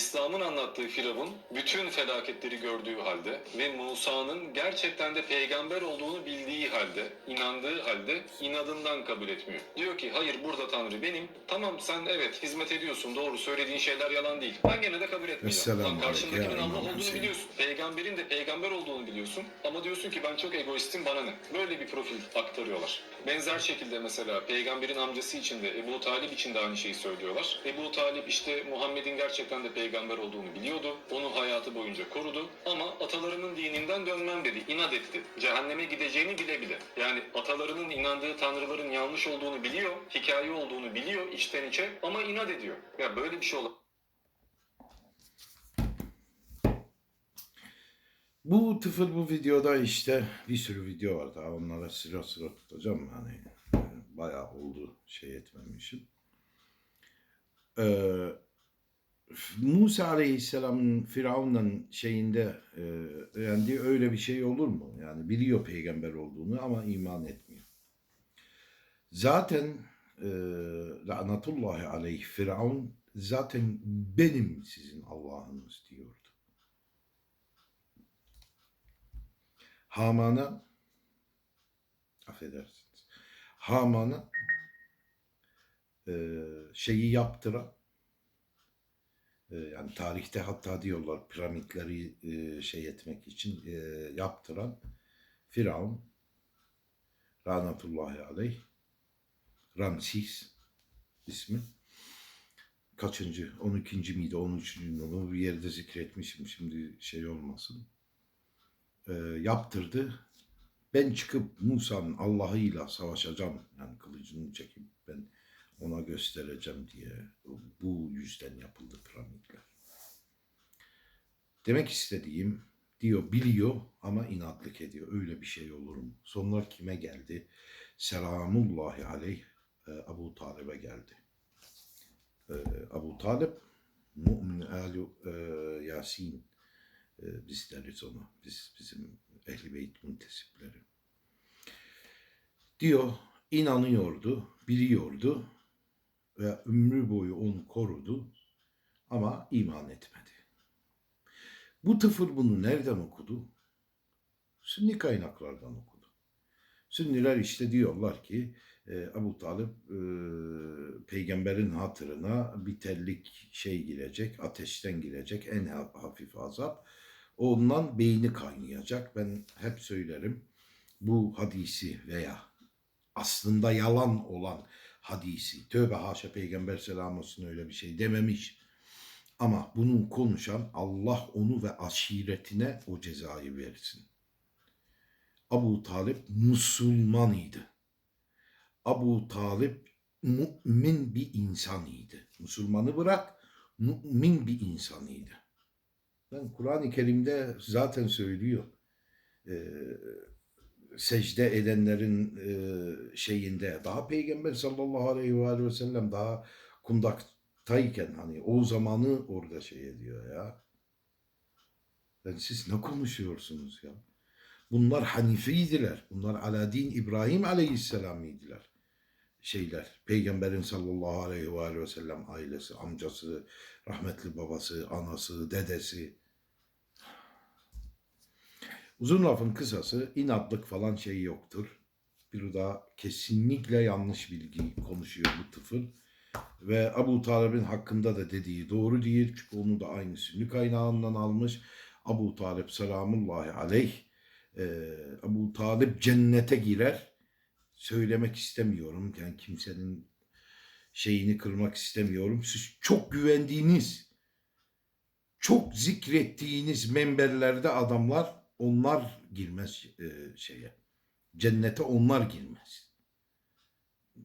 İslam'ın anlattığı Firavun bütün felaketleri gördüğü halde ve Musa'nın gerçekten de peygamber olduğunu bildiği halde, inandığı halde inadından kabul etmiyor. Diyor ki hayır burada Tanrı benim. Tamam sen evet hizmet ediyorsun doğru söylediğin şeyler yalan değil. Ben gene de kabul etmeyeceğim. Lan karşındakinin Allah olduğunu Hüseyin. biliyorsun. Peygamberin de peygamber olduğunu biliyorsun. Ama diyorsun ki ben çok egoistim bana ne? Böyle bir profil aktarıyorlar. Benzer şekilde mesela peygamberin amcası için de Ebu Talip için de aynı şeyi söylüyorlar. Ebu Talip işte Muhammed'in gerçekten de peygamber olduğunu biliyordu. Onu hayatı boyunca korudu. Ama atalarının dininden dönmem dedi. inat etti. Cehenneme gideceğini bile bile. Yani atalarının inandığı tanrıların yanlış olduğunu biliyor. Hikaye olduğunu biliyor içten içe. Ama inat ediyor. Ya böyle bir şey olamaz. Bu tıfıl bu videoda işte bir sürü video var daha onlara sıra sıra tutacağım hani e, bayağı oldu şey etmemişim. Ee, Musa Aleyhisselam'ın Firavun'un şeyinde e, öğrendiği öyle bir şey olur mu? Yani biliyor peygamber olduğunu ama iman etmiyor. Zaten e, lanatullahi aleyh Firavun zaten benim sizin Allah'ınız diyordu. Haman'a affedersiniz. Haman'a e, şeyi yaptıran e, yani tarihte hatta diyorlar piramitleri e, şey etmek için e, yaptıran Firavun Ranatullahi aleyh Ramsis ismi kaçıncı 12. miydi 13. miydi onu bir yerde zikretmişim şimdi şey olmasın e, yaptırdı. Ben çıkıp Musa'nın Allah'ıyla savaşacağım. Yani kılıcını çekip ben ona göstereceğim diye bu yüzden yapıldı piramitler. Demek istediğim diyor biliyor ama inatlık ediyor. Öyle bir şey olur mu? Sonlar kime geldi? Selamullahi aleyh e, Abu Talib'e geldi. E, Abu Talib Mu'min Ali e, Yasin biz deriz ona. Biz bizim Ehl-i Beyt müntesipleri. Diyor inanıyordu, biliyordu ve ömrü boyu onu korudu ama iman etmedi. Bu tıfıl bunu nereden okudu? Sünni kaynaklardan okudu. Sünniler işte diyorlar ki e, Abu Talip e, peygamberin hatırına bir tellik şey girecek, ateşten girecek en ha- hafif azap. Ondan beyni kaynayacak. Ben hep söylerim bu hadisi veya aslında yalan olan hadisi. Tövbe haşa peygamber selam olsun öyle bir şey dememiş. Ama bunu konuşan Allah onu ve aşiretine o cezayı versin. Abu Talip Müslüman idi. Abu Talip mümin bir insanıydı. Müslümanı bırak mümin bir insanıydı. Ben Kur'an-ı Kerim'de zaten söylüyor. Ee, secde edenlerin e, şeyinde daha Peygamber sallallahu aleyhi ve, aleyhi ve sellem daha kundaktayken hani o zamanı orada şey ediyor ya. Yani siz ne konuşuyorsunuz ya? Bunlar Hanifiydiler. Bunlar Aladin İbrahim aleyhisselamiydiler. Şeyler. Peygamberin sallallahu aleyhi ve, aleyhi ve sellem ailesi, amcası, rahmetli babası, anası, dedesi. Uzun lafın kısası inatlık falan şey yoktur. Bir daha kesinlikle yanlış bilgi konuşuyor bu tıfıl. Ve Abu Talib'in hakkında da dediği doğru değil. Çünkü onu da aynı sünni kaynağından almış. Abu Talib selamullahi aleyh. Ee, Abu Talib cennete girer. Söylemek istemiyorum. Yani kimsenin şeyini kırmak istemiyorum. Siz çok güvendiğiniz, çok zikrettiğiniz menberlerde adamlar onlar girmez e, şeye. Cennete onlar girmez.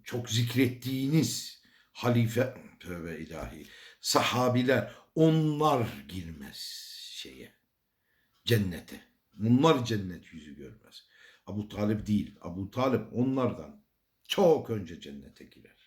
Çok zikrettiğiniz halife tövbe ilahi sahabiler onlar girmez şeye cennete. Bunlar cennet yüzü görmez. Abu Talip değil. Abu Talip onlardan çok önce cennete girer.